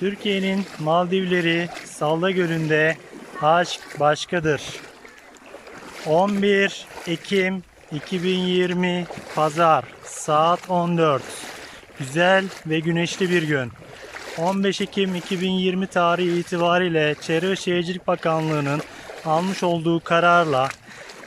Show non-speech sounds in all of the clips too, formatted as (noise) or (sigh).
Türkiye'nin Maldivleri Salda Gölü'nde aşk başkadır. 11 Ekim 2020 Pazar saat 14. Güzel ve güneşli bir gün. 15 Ekim 2020 tarihi itibariyle Çevre ve Şehircilik Bakanlığı'nın almış olduğu kararla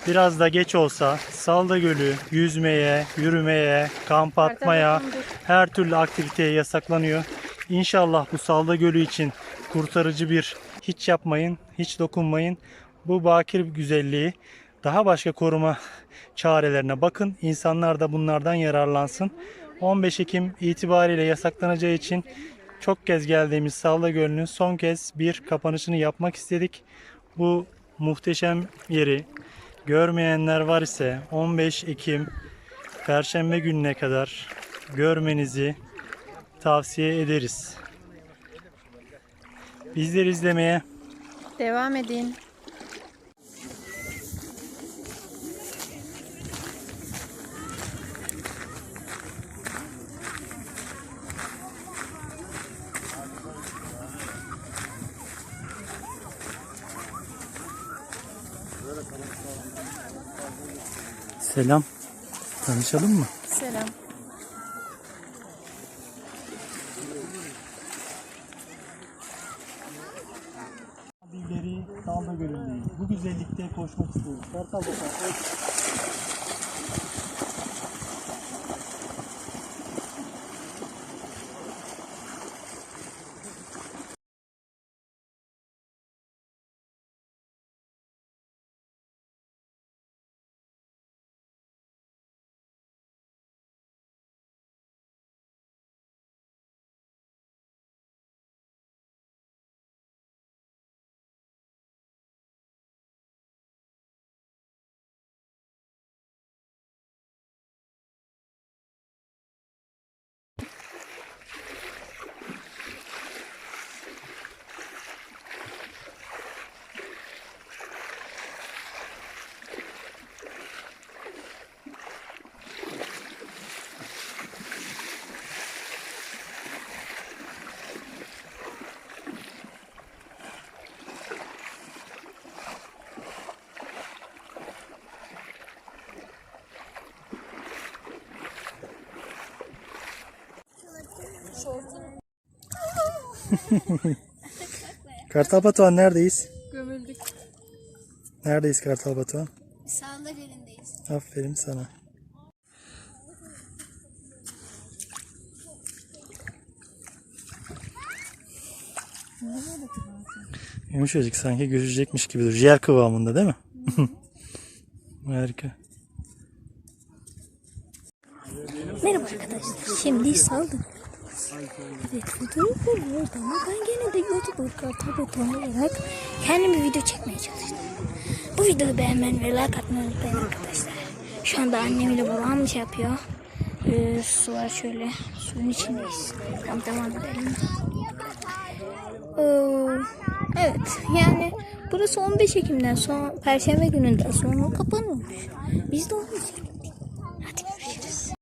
biraz da geç olsa Salda Gölü yüzmeye, yürümeye, kamp atmaya, her türlü aktiviteye yasaklanıyor. İnşallah bu Salda Gölü için kurtarıcı bir hiç yapmayın, hiç dokunmayın. Bu bakir güzelliği daha başka koruma çarelerine bakın. İnsanlar da bunlardan yararlansın. 15 Ekim itibariyle yasaklanacağı için çok kez geldiğimiz Salda Gölü'nün son kez bir kapanışını yapmak istedik. Bu muhteşem yeri görmeyenler var ise 15 Ekim Perşembe gününe kadar görmenizi tavsiye ederiz. Bizleri izlemeye Devam edin. selam. Tanışalım mı? Selam. Salda Gölü'ndeyiz. Bu güzellikte koşmak istiyoruz. Kartal Bakan. Kartal Batuhan neredeyiz? Gömüldük. Neredeyiz Kartal Batuhan? Sağında gölündeyiz. Aferin sana. Yumuşacık sanki görüşecekmiş gibi duruyor. Yer kıvamında değil mi? (laughs) Harika. Merhaba arkadaşlar. Şimdi saldım. Evet fotoğraf oluyordu ama ben gene de YouTuber kartal butonu olarak kendim bir video çekmeye çalıştım. Bu videoyu beğenmeyi ve like atmayı unutmayın arkadaşlar. Şu anda annem ile babam şey yapıyor. Ee, su var şöyle. Suyun içindeyiz. Tamam devam edelim. Ee, evet yani burası 15 Ekim'den sonra Perşembe gününden sonra kapanıyormuş. Biz de izledik.